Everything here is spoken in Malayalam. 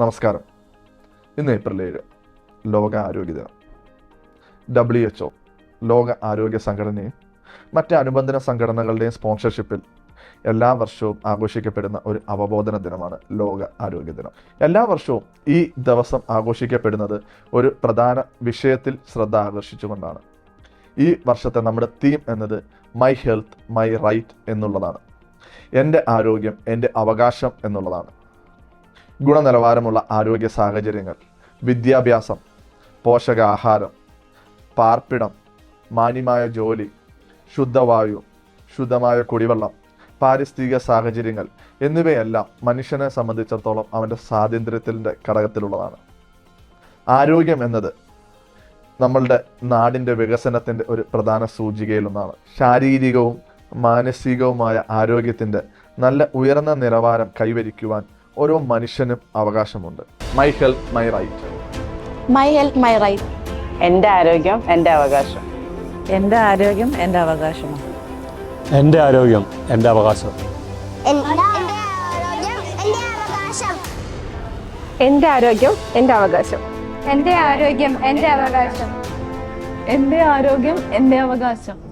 നമസ്കാരം. ഇന്ന് ഏപ്രിൽ ഏഴ് ലോക ആരോഗ്യ ദിനം. ഡബ്ല്യു എച്ച് ലോക ആരോഗ്യ സംഘടനയും മറ്റ് അനുബന്ധന സംഘടനകളുടെയും സ്പോൺസർഷിപ്പിൽ എല്ലാ വർഷവും ആഘോഷിക്കപ്പെടുന്ന ഒരു അവബോധന ദിനമാണ് ലോക ആരോഗ്യ ദിനം. എല്ലാ വർഷവും ഈ ദിവസം ആഘോഷിക്കപ്പെടുന്നത് ഒരു പ്രധാന വിഷയത്തിൽ ശ്രദ്ധ ആകർഷിച്ചുകൊണ്ടാണ്. ഈ വർഷത്തെ നമ്മുടെ തീം എന്നത് മൈ ഹെൽത്ത് മൈ റൈറ്റ് എന്നുള്ളതാണ്. എന്റെ ആരോഗ്യം എന്റെ അവകാശം എന്നുള്ളതാണ്. ഗുണനിലവാരമുള്ള ആരോഗ്യ സാഹചര്യങ്ങൾ വിദ്യാഭ്യാസം പോഷകാഹാരം പാർപ്പിടം മാന്യമായ ജോലി ശുദ്ധവായു ശുദ്ധമായ കുടിവെള്ളം പാരിസ്ഥിതിക സാഹചര്യങ്ങൾ എന്നിവയെല്ലാം മനുഷ്യനെ സംബന്ധിച്ചിടത്തോളം അവന്റെ സ്വാതന്ത്ര്യത്തിന്റെ ഘടകത്തിലുള്ളതാണ്. ആരോഗ്യം എന്നത് നമ്മളുടെ നാടിന്റെ വികസനത്തിന്റെ ഒരു പ്രധാന സൂചികയിലൊന്നാണ്. ശാരീരികവും മാനസികവുമായ ആരോഗ്യത്തിന്റെ നല്ല ഉയർന്ന നിലവാരം കൈവരിക്കുവാൻ ഓരോ മനുഷ്യനും അവകാശമുണ്ട്. My health my right my health my right എന്റെ ആരോഗ്യം എന്റെ അവകാശം. എന്റെ ആരോഗ്യം എന്റെ അവകാശമാണ് എന്റെ ആരോഗ്യം എന്റെ അവകാശം. എന്റെ ആരോഗ്യം എന്റെ അവകാശം. എന്റെ ആരോഗ്യം എന്റെ അവകാശം. എന്റെ ആരോഗ്യം എന്റെ അവകാശം.